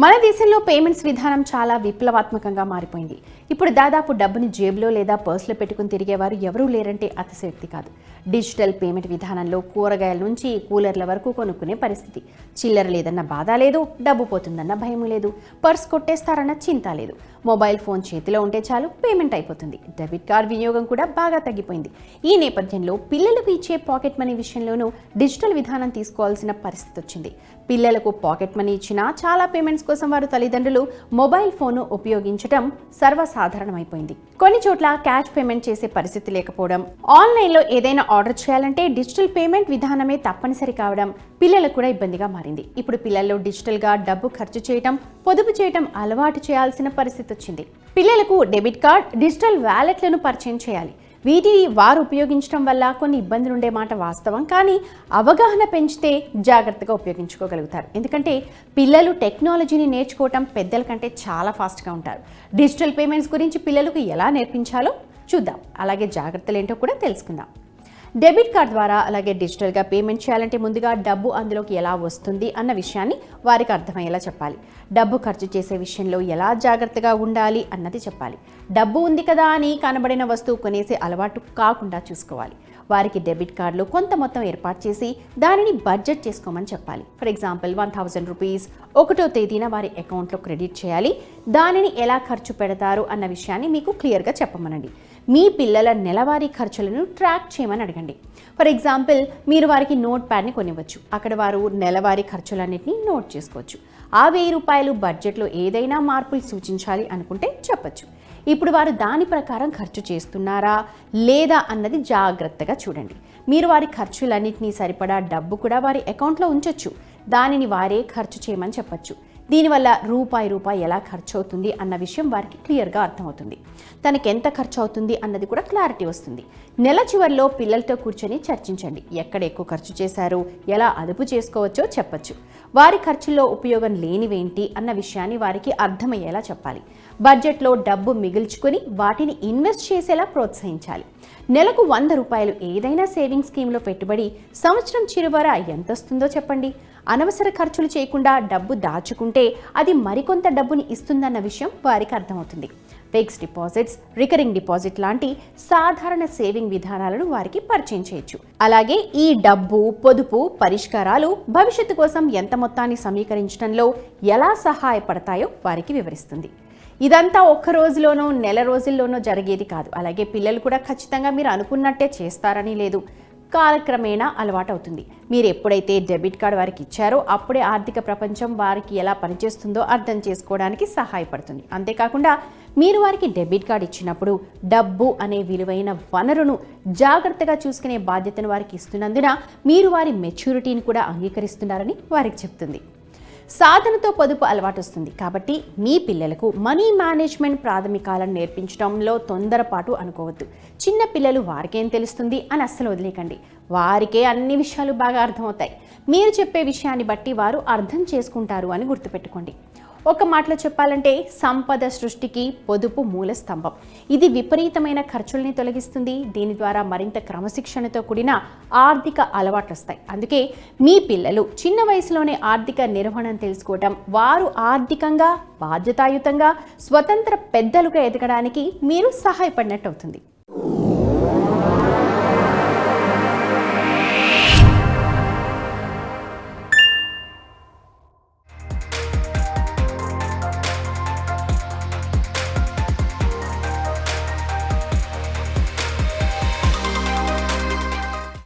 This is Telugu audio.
Más. దేశంలో పేమెంట్స్ విధానం చాలా విప్లవాత్మకంగా మారిపోయింది. ఇప్పుడు దాదాపు డబ్బుని జేబులో లేదా పర్సులో పెట్టుకుని తిరిగేవారు ఎవరూ లేరంటే అతిశయోక్తి కాదు. డిజిటల్ పేమెంట్ విధానంలో కూరగాయల నుంచి కూలర్ల వరకు కొనుక్కునే పరిస్థితి. చిల్లర లేదన్న బాధ లేదు డబ్బు పోతుందన్న భయం లేదు పర్స్ కొట్టేస్తారన్న చింత లేదు. మొబైల్ ఫోన్ చేతిలో ఉంటే చాలు పేమెంట్ అయిపోతుంది. డెబిట్ కార్డ్ వినియోగం కూడా బాగా తగ్గిపోయింది. ఈ నేపథ్యంలో పిల్లలకు ఇచ్చే పాకెట్ మనీ విషయంలోనూ డిజిటల్ విధానం తీసుకోవాల్సిన పరిస్థితి వచ్చింది. పిల్లలకు పాకెట్ మనీ ఇచ్చినా చాలా పేమెంట్స్ కోసం వారు తల్లిదండ్రులు మొబైల్ ఫోన్ను ఉపయోగించడం సర్వసాధారణమైపోయింది. కొన్ని చోట్ల క్యాష్ పేమెంట్ చేసే పరిస్థితి లేకపోవడం ఆన్లైన్లో ఏదైనా ఆర్డర్ చేయాలంటే డిజిటల్ పేమెంట్ విధానమే తప్పనిసరి కావడం పిల్లలకు కూడా ఇబ్బందిగా మారింది. ఇప్పుడు పిల్లల్లో డిజిటల్గా డబ్బు ఖర్చు చేయటం పొదుపు చేయటం అలవాటు చేయాల్సిన పరిస్థితి వచ్చింది. పిల్లలకు డెబిట్ కార్డ్ డిజిటల్ వ్యాలెట్లను పరిచయం చేయాలి. వీటిని వారు ఉపయోగించడం వల్ల కొన్ని ఇబ్బందులు ఉండే మాట వాస్తవం. కానీ అవగాహన పెంచితే జాగ్రత్తగా ఉపయోగించుకోగలుగుతారు. ఎందుకంటే పిల్లలు టెక్నాలజీని నేర్చుకోవటం పెద్దల కంటే చాలా ఫాస్ట్గా ఉంటారు. డిజిటల్ పేమెంట్స్ గురించి పిల్లలకు ఎలా నేర్పించాలో చూద్దాం. అలాగే జాగ్రత్తలు ఏంటో కూడా తెలుసుకుందాం. డెబిట్ కార్డ్ ద్వారా అలాగే డిజిటల్గా పేమెంట్ చేయాలంటే ముందుగా డబ్బు అందులోకి ఎలా వస్తుంది అన్న విషయాన్ని వారికి అర్థమయ్యేలా చెప్పాలి. డబ్బు ఖర్చు చేసే విషయంలో ఎలా జాగ్రత్తగా ఉండాలి అన్నది చెప్పాలి. డబ్బు ఉంది కదా అని కనబడిన వస్తువు కొనేసే అలవాటు కాకుండా చూసుకోవాలి. వారికి డెబిట్ కార్డులో కొంత మొత్తం ఏర్పాటు చేసి దానిని బడ్జెట్ చేసుకోమని చెప్పాలి. For example one thousand rupees ఒకటో తేదీన వారి అకౌంట్లో క్రెడిట్ చేయాలి. దానిని ఎలా ఖర్చు పెడతారు అన్న విషయాన్ని మీకు క్లియర్గా చెప్పమనండి. మీ పిల్లల నెలవారీ ఖర్చులను ట్రాక్ చేయమని అడగండి. ఫర్ ఎగ్జాంపుల్ మీరు వారికి నోట్ ప్యాడ్ని కొనివ్వచ్చు. అక్కడ వారు నెలవారీ ఖర్చులన్నింటినీ నోట్ చేసుకోవచ్చు. ఆ వెయ్యి రూపాయలు బడ్జెట్లో ఏదైనా మార్పులు సూచించాలి అనుకుంటే చెప్పచ్చు. ఇప్పుడు వారు దాని ప్రకారం ఖర్చు చేస్తున్నారా లేదా అన్నది జాగ్రత్తగా చూడండి. మీరు వారి ఖర్చులన్నింటినీ సరిపడా డబ్బు కూడా వారి అకౌంట్లో ఉంచొచ్చు. దానిని వారే ఖర్చు చేయమని చెప్పచ్చు. దీనివల్ల రూపాయి రూపాయి ఎలా ఖర్చు అవుతుంది అన్న విషయం వారికి క్లియర్గా అర్థమవుతుంది. తనకి ఎంత ఖర్చు అవుతుంది అన్నది కూడా క్లారిటీ వస్తుంది. నెల చివరిలో పిల్లలతో కూర్చొని చర్చించండి. ఎక్కడ ఎక్కువ ఖర్చు చేశారు ఎలా అదుపు చేసుకోవచ్చో చెప్పచ్చు. వారి ఖర్చుల్లో ఉపయోగం లేనివేంటి అన్న విషయాన్ని వారికి అర్థమయ్యేలా చెప్పాలి. బడ్జెట్లో డబ్బు మిగిల్చుకొని వాటిని ఇన్వెస్ట్ చేసేలా ప్రోత్సహించాలి. నెలకు వంద రూపాయలు ఏదైనా సేవింగ్ స్కీమ్లో పెట్టుబడి సంవత్సరం చిరువర ఎంత వస్తుందో చెప్పండి. అనవసర ఖర్చులు చేయకుండా డబ్బు దాచుకుంటే అది మరికొంత డబ్బుని ఇస్తుందన్న విషయం వారికి అర్థమవుతుంది. ఫిక్స్ డిపాజిట్స్ రికరింగ్ డిపాజిట్ లాంటి సాధారణ సేవింగ్ విధానాలను వారికి పరిచయం చేయొచ్చు. అలాగే ఈ డబ్బు పొదుపు పరిష్కారాలు భవిష్యత్తు కోసం ఎంత మొత్తాన్ని సమీకరించడంలో ఎలా సహాయపడతాయో వారికి వివరిస్తుంది. ఇదంతా ఒక్క రోజులోనో నెల రోజుల్లోనో జరిగేది కాదు. అలాగే పిల్లలు కూడా ఖచ్చితంగా మీరు అనుకున్నట్టే చేస్తారని లేదు. కాలక్రమేణా అలవాటు అవుతుంది మీరు ఎప్పుడైతే డెబిట్ కార్డ్ వారికి ఇచ్చారో అప్పుడే ఆర్థిక ప్రపంచం వారికి ఎలా పనిచేస్తుందో అర్థం చేసుకోవడానికి సహాయపడుతుంది. అంతేకాకుండా మీరు వారికి డెబిట్ కార్డ్ ఇచ్చినప్పుడు డబ్బు అనే విలువైన వనరును జాగ్రత్తగా చూసుకునే బాధ్యతను వారికి ఇస్తున్నందున మీరు వారి మెచ్యూరిటీని కూడా అంగీకరిస్తున్నారని వారికి చెప్తుంది. సాధనతో పొదుపు అలవాటు వస్తుంది కాబట్టి మీ పిల్లలకు మనీ మేనేజ్మెంట్ ప్రాథమికాలను నేర్పించడంలో తొందరపాటు అనుకోవద్దు. చిన్న పిల్లలు వారికేం తెలుస్తుంది అని అస్సలు వదిలేకండి. వారికే అన్ని విషయాలు బాగా అర్థమవుతాయి. మీరు చెప్పే విషయాన్ని బట్టి వారు అర్థం చేసుకుంటారు అని గుర్తుపెట్టుకోండి. ఒక మాటలో చెప్పాలంటే సంపద సృష్టికి పొదుపు మూల స్తంభం. ఇది విపరీతమైన ఖర్చుల్ని తొలగిస్తుంది. దీని ద్వారా మరింత క్రమశిక్షణతో కూడిన ఆర్థిక అలవాట్లు వస్తాయి. అందుకే మీ పిల్లలు చిన్న వయసులోనే ఆర్థిక నిర్వహణను తెలుసుకోవటం వారు ఆర్థికంగా బాధ్యతాయుతంగా స్వతంత్ర పెద్దలుగా ఎదగడానికి మీరు సహాయపడినట్టు అవుతుంది.